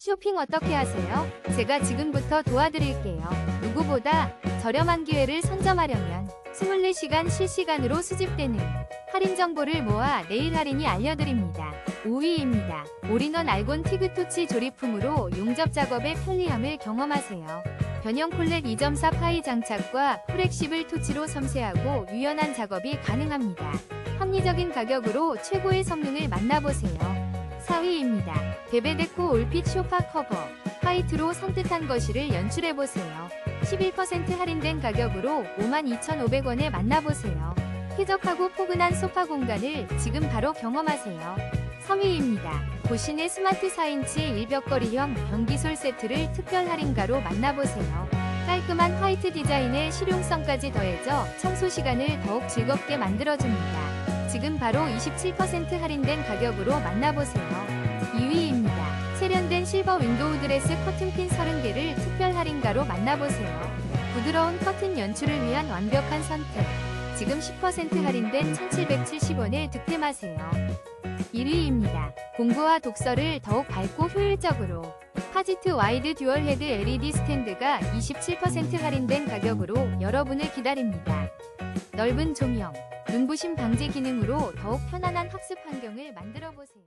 쇼핑 어떻게 하세요? 제가 지금부터 도와드릴게요. 누구보다 저렴한 기회를 선점하려면 24시간 실시간으로 수집되는 할인 정보를 모아 내일 할인이 알려드립니다. 5위입니다. 올인원 알곤 티그토치 조립품으로 용접 작업의 편리함을 경험하세요. 변형 콜렛 2.4 파이 장착과 플렉시블 토치로 섬세하고 유연한 작업이 가능합니다. 합리적인 가격으로 최고의 성능을 만나보세요. 4위입니다. 베베데코 올핏 쇼파 커버 화이트로 산뜻한 거실을 연출해보세요. 11% 할인된 가격으로 52,500원에 만나보세요. 쾌적하고 포근한 소파 공간을 지금 바로 경험하세요. 3위입니다. 보신의 스마트 4인치 일벽걸이형 변기솔 세트를 특별 할인가로 만나보세요. 깔끔한 화이트 디자인에 실용성까지 더해져 청소 시간을 더욱 즐겁게 만들어줍니다. 지금 바로 27% 할인된 가격으로 만나보세요. 2위입니다. 세련된 실버 윈도우 드레스 커튼핀 30개를 특별 할인가로 만나보세요. 부드러운 커튼 연출을 위한 완벽한 선택. 지금 10% 할인된 1770원에 득템하세요. 1위입니다. 공부와 독서를 더욱 밝고 효율적으로 파지트 와이드 듀얼 헤드 LED 스탠드가 27% 할인된 가격으로 여러분을 기다립니다. 넓은 조명, 눈부심 방지 기능으로 더욱 편안한 학습 환경을 만들어 보세요.